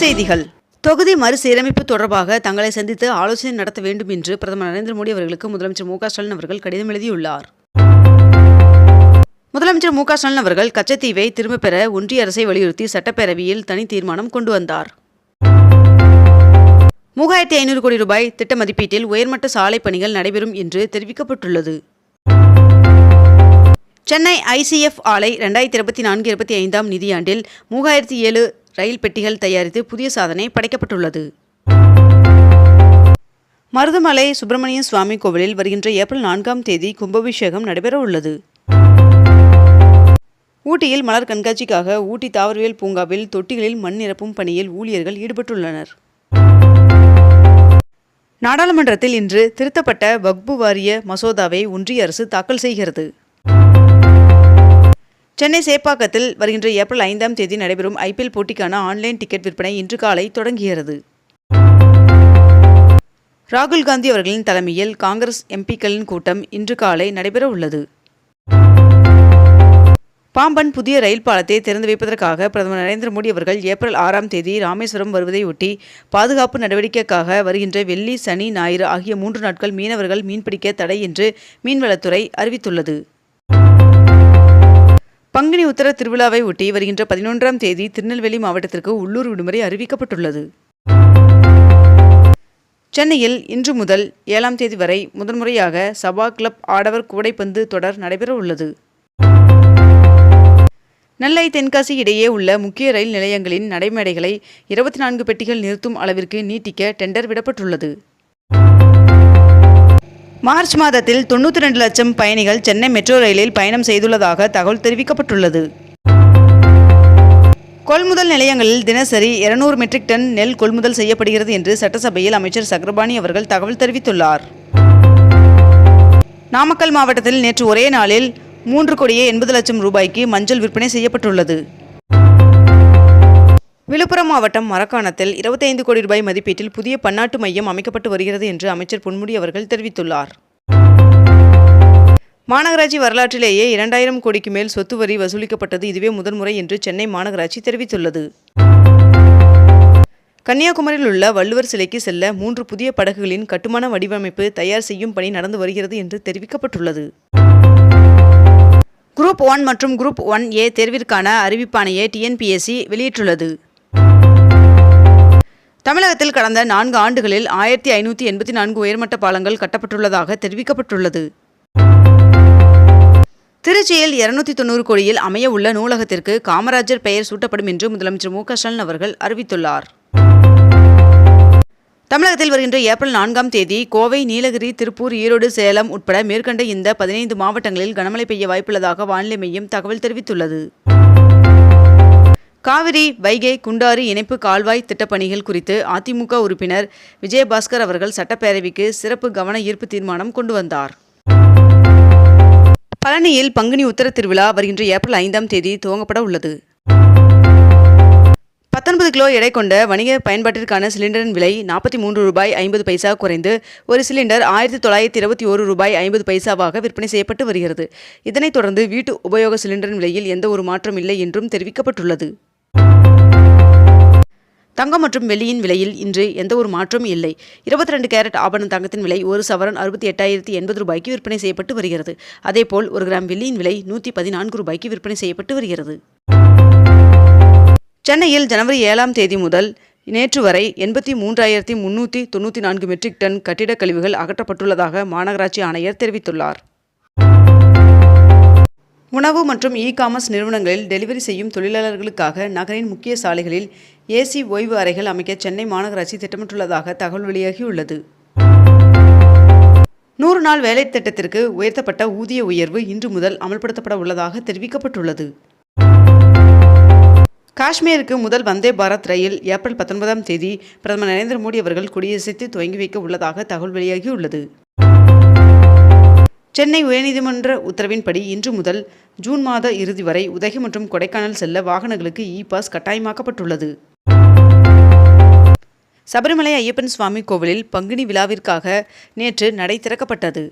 செய்திகள். தொகுதி மறுசீரமைப்பு தொடர்பாக தங்களை சந்தித்து ஆலோசனை நடத்த வேண்டும் என்று பிரதமர் நரேந்திர மோடி அவர்களுக்கு முதலமைச்சர் மு ஸ்டாலின் அவர்கள் கடிதம் எழுதியுள்ளார். முதலமைச்சர் மு ஸ்டாலின் அவர்கள் கச்சத்தீவை திரும்பப் பெற ஒன்றிய அரசை வலியுறுத்தி சட்டப்பேரவையில் தனி தீர்மானம் கொண்டு வந்தார். மூவாயிரத்தி ஐநூறு கோடி ரூபாய் திட்ட மதிப்பீட்டில் உயர்மட்ட சாலை பணிகள் நடைபெறும் என்று தெரிவிக்கப்பட்டுள்ளது. சென்னை ஐசிஎஃப் ஆலை ரெண்டாயிரத்தி இருபத்தி நான்கு இருபத்தி ஐந்தாம் நிதியாண்டில் மூவாயிரத்தி ஏழு ரயில் பெட்டிகள் தயாரித்து புதிய சாதனை படைக்கப்பட்டுள்ளது. மருதமலை சுப்பிரமணிய சுவாமி கோவிலில் வருகின்ற ஏப்ரல் நான்காம் தேதி கும்பாபிஷேகம் நடைபெற உள்ளது ஊட்டியில் மலர் கண்காட்சிக்காக ஊட்டி தாவரவியல் பூங்காவில் தொட்டிகளில் மண் நிரப்பும் பணியில் ஊழியர்கள் ஈடுபட்டுள்ளனர். நாடாளுமன்றத்தில் இன்று திருத்தப்பட்ட வக்பு வாரிய மசோதாவை ஒன்றிய அரசு தாக்கல் செய்கிறது. சென்னை சேப்பாக்கத்தில் வருகின்ற ஏப்ரல் ஐந்தாம் தேதி நடைபெறும் ஐபிஎல் போட்டிக்கான ஆன்லைன் டிக்கெட் விற்பனை இன்று காலை தொடங்குகிறது. ராகுல் காந்தி அவர்களின் தலைமையில் காங்கிரஸ் எம்பிக்களின் கூட்டம் இன்று காலை நடைபெற உள்ளது. பாம்பன் புதிய ரயில் பாலத்தை திறந்து வைப்பதற்காக பிரதமர் நரேந்திர மோடி அவர்கள் ஏப்ரல் ஆறாம் தேதி ராமேஸ்வரம் வருவதையொட்டி பாதுகாப்பு நடவடிக்கைக்காக வருகின்ற வெள்ளி சனி ஞாயிறு ஆகிய மூன்று நாட்கள் மீனவர்கள் மீன்பிடிக்க தடை என்று மீன்வளத்துறை அறிவித்துள்ளது. பங்குனி உத்தர திருவிழாவை ஒட்டி வருகின்ற பதினொன்றாம் தேதி திருநெல்வேலி மாவட்டத்திற்கு உள்ளூர் விடுமுறை அறிவிக்கப்பட்டுள்ளது. சென்னையில் இன்று முதல் ஏழாம் தேதி வரை முதன்முறையாக சபா கிளப் ஆடவர் கூடைப்பந்து தொடர் நடைபெற உள்ளது. நெல்லை தென்காசி இடையே உள்ள முக்கிய ரயில் நிலையங்களின் நடைமேடைகளை இருபத்தி நான்கு பெட்டிகள் நிறுத்தும் அளவிற்கு நீட்டிக்க டெண்டர் விடப்பட்டுள்ளது. மார்ச் மாதத்தில் தொண்ணூற்றி ரெண்டு லட்சம் பயணிகள் சென்னை மெட்ரோ ரயிலில் பயணம் செய்துள்ளதாக தகவல் தெரிவிக்கப்பட்டுள்ளது. கொள்முதல் நிலையங்களில் தினசரி இருநூறு மெட்ரிக் டன் நெல் கொள்முதல் செய்யப்படுகிறது என்று சட்டசபையில் அமைச்சர் சக்கரபாணி அவர்கள் தகவல் தெரிவித்துள்ளார். நாமக்கல் மாவட்டத்தில் நேற்று ஒரே நாளில் மூன்று கோடியே எண்பது லட்சம் ரூபாய்க்கு மஞ்சள் விற்பனை செய்யப்பட்டுள்ளது. விழுப்புரம் மாவட்டம் மரக்காணத்தில் இருபத்தைந்து கோடி ரூபாய் மதிப்பீட்டில் புதிய பன்னாட்டு மையம் அமைக்கப்பட்டு வருகிறது என்று அமைச்சர் பொன்முடி அவர்கள் தெரிவித்துள்ளார். மாநகராட்சி வரலாற்றிலேயே இரண்டாயிரம் கோடிக்கு மேல் சொத்து வரி வசூலிக்கப்பட்டது இதுவே முதன்முறை என்று சென்னை மாநகராட்சி தெரிவித்துள்ளது. கன்னியாகுமரியில் உள்ள வள்ளுவர் சிலைக்கு செல்ல மூன்று புதிய படகுகளின் கட்டுமான வடிவமைப்பு தயார் செய்யும் பணி நடந்து வருகிறது என்று தெரிவிக்கப்பட்டுள்ளது. குரூப் ஒன் மற்றும் குரூப் ஒன் ஏ தேர்விற்கான அறிவிப்பாணையை டிஎன்பிஎஸ்சி வெளியிட்டுள்ளது. தமிழகத்தில் கடந்த நான்கு ஆண்டுகளில் ஆயிரத்தி ஐநூற்றி எண்பத்தி நான்கு உயர்மட்ட பாலங்கள் கட்டப்பட்டுள்ளதாக தெரிவிக்கப்பட்டுள்ளது. திருச்சியில் இருநூத்தி தொண்ணூறு கோடியில் அமைய உள்ள நூலகத்திற்கு காமராஜர் பெயர் சூட்டப்படும் என்று முதலமைச்சர் மு க ஸ்டாலின் அவர்கள் அறிவித்துள்ளார். தமிழகத்தில் வருகின்ற ஏப்ரல் நான்காம் தேதி கோவை நீலகிரி திருப்பூர் ஈரோடு சேலம் உட்பட மேற்கண்ட இந்த பதினைந்து மாவட்டங்களில் கனமழை பெய்ய வாய்ப்புள்ளதாக வானிலை மையம் தகவல் தெரிவித்துள்ளது. காவிரி வைகை குண்டாறு இணைப்பு கால்வாய் திட்டப்பணிகள் குறித்து அதிமுக உறுப்பினர் விஜயபாஸ்கர் அவர்கள் சட்டப்பேரவைக்கு சிறப்பு கவன ஈர்ப்பு தீர்மானம் கொண்டு வந்தார். பழனியில் பங்குனி உத்தர திருவிழா வருகின்ற ஏப்ரல் ஐந்தாம் தேதி துவங்கப்பட உள்ளது. பத்தொன்பது கிலோ எடை கொண்ட வணிக பயன்பாட்டிற்கான சிலிண்டரின் விலை நாற்பத்தி மூன்று ரூபாய் ஐம்பது பைசா குறைந்து ஒரு சிலிண்டர் ஆயிரத்தி தொள்ளாயிரத்தி இருபத்தி ஒரு ரூபாய் ஐம்பது பைசாவாக விற்பனை செய்யப்பட்டு வருகிறது. இதனைத் தொடர்ந்து வீட்டு உபயோக சிலிண்டரின் விலையில் எந்த ஒரு மாற்றம் இல்லை என்றும் தெரிவிக்கப்பட்டுள்ளது. தங்கம் மற்றும் வெள்ளியின் விலையில் இன்று எந்த ஒரு மாற்றமும் இல்லை. இருபத்தி ரெண்டு கேரட் ஆபரண தங்கத்தின் விலை ஒரு சவரன் அறுபத்தி எட்டாயிரத்தி எண்பது ரூபாய்க்கு விற்பனை செய்யப்பட்டு வருகிறது. அதேபோல் ஒரு கிராம் வெள்ளியின் விலை நூற்றி பதினான்கு ரூபாய்க்கு விற்பனை செய்யப்பட்டு வருகிறது. சென்னையில் ஜனவரி ஏழாம் தேதி முதல் நேற்று வரை எண்பத்தி மூன்றாயிரத்தி முன்னூற்றி தொண்ணூற்றி நான்கு மெட்ரிக் டன் கட்டிடக் கழிவுகள் அகற்றப்பட்டுள்ளதாக மாநகராட்சி ஆணையர் தெரிவித்துள்ளார். உணவு மற்றும் இ காமர்ஸ் நிறுவனங்களில் டெலிவரி செய்யும் தொழிலாளர்களுக்காக நகரின் முக்கிய சாலைகளில் ஏசி ஓய்வு அறைகள் அமைக்க சென்னை மாநகராட்சி திட்டமிட்டுள்ளதாக தகவல் வெளியாகியுள்ளது. நூறு நாள் வேலை திட்டத்திற்கு உயர்த்தப்பட்ட ஊதிய உயர்வு இன்று முதல் அமல்படுத்தப்பட உள்ளதாக தெரிவிக்கப்பட்டுள்ளது. காஷ்மீருக்கு முதல் வந்தே பாரத் ரயில் ஏப்ரல் பத்தொன்பதாம் தேதி பிரதமர் நரேந்திர மோடி அவர்கள் கொடியசைத்து துவங்கி வைக்க உள்ளதாக தகவல் வெளியாகியுள்ளது. சென்னை உயர்நீதிமன்ற உத்தரவின்படி இன்று முதல் ஜூன் மாத இறுதி வரை உதகை மற்றும் கொடைக்கானல் செல்ல வாகனங்களுக்கு இ பாஸ் கட்டாயமாக்கப்பட்டுள்ளது. சபரிமலை ஐயப்பன் சுவாமி கோவிலில் பங்குனி விழாவிற்காக நேற்று நடை திறக்கப்பட்டது.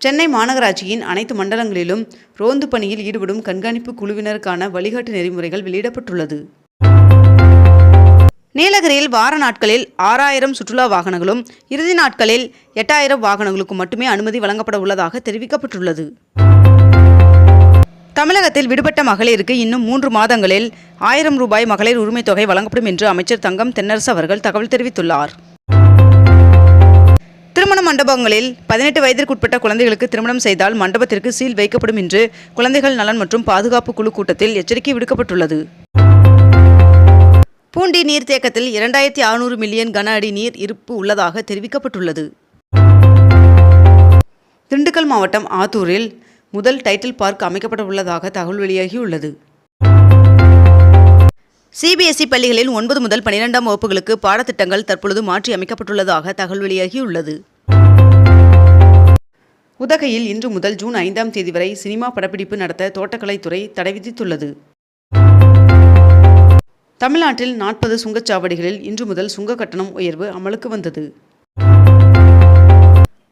சென்னை மாநகராட்சியின் அனைத்து மண்டலங்களிலும் ரோந்து பணியில் ஈடுபடும் கண்காணிப்பு குழுவினருக்கான வழிகாட்டு நெறிமுறைகள் வெளியிடப்பட்டுள்ளது. நீலகிரியில் வார நாட்களில் ஆறாயிரம் சுற்றுலா வாகனங்களும் இறுதி நாட்களில் எட்டாயிரம் வாகனங்களுக்கும் மட்டுமே அனுமதி வழங்கப்பட உள்ளதாக தெரிவிக்கப்பட்டுள்ளது. தமிழகத்தில் விடுபட்ட மகளிருக்கு இன்னும் மூன்று மாதங்களில் ஆயிரம் ரூபாய் மகளிர் உரிமைத் தொகை வழங்கப்படும் என்று அமைச்சர் தங்கம் தென்னரசு அவர்கள் தகவல் தெரிவித்துள்ளார். திருமண மண்டபங்களில் பதினெட்டு வயதிற்குட்பட்ட குழந்தைகளுக்கு திருமணம் செய்தால் மண்டபத்திற்கு சீல் வைக்கப்படும் என்று குழந்தைகள் நலன் மற்றும் பாதுகாப்பு குழு கூட்டத்தில் எச்சரிக்கை விடுக்கப்பட்டுள்ளது. பூண்டி நீர்த்தேக்கத்தில் இரண்டாயிரத்தி அறுநூறு மில்லியன் கன அடி நீர் இருப்பு உள்ளதாக தெரிவிக்கப்பட்டுள்ளது. திண்டுக்கல் மாவட்டம் ஆத்தூரில் முதல் டைட்டில் பார்க் அமைக்கப்பட உள்ளதாக தகவல் வெளியாகியுள்ளது. சிபிஎஸ்இ பள்ளிகளில் ஒன்பது முதல் பனிரெண்டாம் வகுப்புகளுக்கு பாடத்திட்டங்கள் தற்பொழுது மாற்றி அமைக்கப்பட்டுள்ளதாக தகவல் வெளியாகியுள்ளது. உதகையில் இன்று முதல் ஜூன் ஐந்தாம் தேதி வரை சினிமா படப்பிடிப்பு நடத்த தோட்டக்கலைத்துறை தடை விதித்துள்ளது. தமிழ்நாட்டில் நாற்பது சுங்கச்சாவடிகளில் இன்று முதல் சுங்க கட்டணம் உயர்வு அமலுக்கு வந்தது.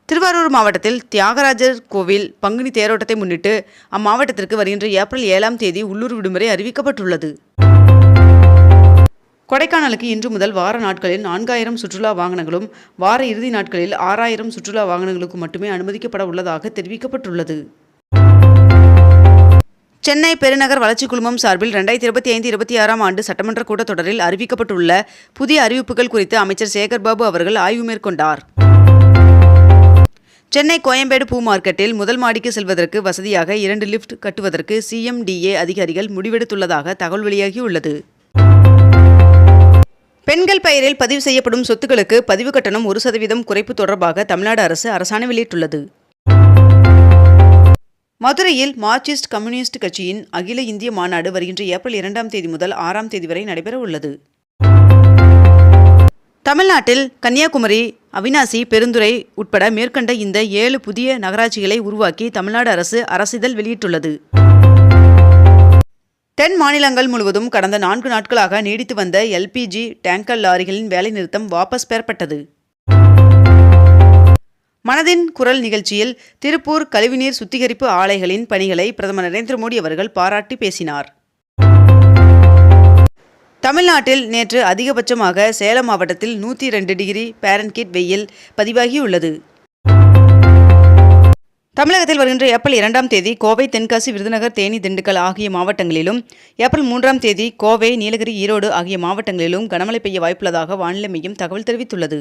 திருவாரூர் மாவட்டத்தில் தியாகராஜர் கோவில் பங்குனி தேரோட்டத்தை முன்னிட்டு அம்மாவட்டத்திற்கு வருகின்ற ஏப்ரல் ஏழாம் தேதி உள்ளூர் விடுமுறை அறிவிக்கப்பட்டுள்ளது. கொடைக்கானலுக்கு இன்று முதல் வார நாட்களில் நான்காயிரம் சுற்றுலா வாகனங்களும் வார இறுதி நாட்களில் ஆறாயிரம் சுற்றுலா வாகனங்களுக்கும் மட்டுமே அனுமதிக்கப்பட உள்ளதாக தெரிவிக்கப்பட்டுள்ளது. சென்னை பெருநகர் வளர்ச்சி குழுமம் சார்பில் ரெண்டாயிரத்தி இருபத்தி ஐந்து இருபத்தி ஆறாம் ஆண்டு சட்டமன்ற கூட்டத்தொடரில் அறிவிக்கப்பட்டுள்ள புதிய அறிவிப்புகள் குறித்து அமைச்சர் சேகர்பாபு அவர்கள் ஆய்வு மேற்கொண்டார். சென்னை கோயம்பேடு பூ மார்க்கெட்டில் முதல் மாடிக்கு செல்வதற்கு வசதியாக இரண்டு லிஃப்ட் கட்டுவதற்கு சிஎம்டிஏ அதிகாரிகள் முடிவெடுத்துள்ளதாக தகவல் வெளியாகியுள்ளது. பெண்கள் பெயரில் பதிவு செய்யப்படும் சொத்துக்களுக்கு பதிவு கட்டணம் ஒரு சதவீதம் குறைப்பு தொடர்பாக தமிழ்நாடு அரசு அரசாணை வெளியிட்டுள்ளது. மதுரையில் மார்க்சிஸ்ட் கம்யூனிஸ்ட் கட்சியின் அகில இந்திய மாநாடு வருகின்ற ஏப்ரல் இரண்டாம் தேதி முதல் ஆறாம் தேதி வரை நடைபெற உள்ளது. தமிழ்நாட்டில் கன்னியாகுமரி அவினாசி பெருந்துறை உட்பட மேற்கண்ட இந்த ஏழு புதிய நகராட்சிகளை உருவாக்கி தமிழ்நாடு அரசு அரசிதழ் வெளியிட்டுள்ளது. தென் மாநிலங்கள் முழுவதும் கடந்த நான்கு நாட்களாக நீடித்து வந்த எல்பிஜி டேங்கர் லாரிகளின் வேலைநிறுத்தம் வாபஸ் பெறப்பட்டது. மனதின் குரல் நிகழ்ச்சியில் திருப்பூர் கழிவுநீர் சுத்திகரிப்பு ஆலைகளின் பணிகளை பிரதமர் நரேந்திர மோடி அவர்கள் பாராட்டி பேசினார். தமிழ்நாட்டில் நேற்று அதிகபட்சமாக சேலம் மாவட்டத்தில் நூற்றி ரெண்டு டிகிரி பாரன்கீட் வெயில் பதிவாகியுள்ளது. தமிழகத்தில் வருகின்ற ஏப்ரல் இரண்டாம் தேதி கோவை தென்காசி விருதுநகர் தேனி திண்டுக்கல் ஆகிய மாவட்டங்களிலும் ஏப்ரல் மூன்றாம் தேதி கோவை நீலகிரி ஈரோடு ஆகிய மாவட்டங்களிலும் கனமழை பெய்ய வாய்ப்புள்ளதாக வானிலை மையம் தகவல் தெரிவித்துள்ளது.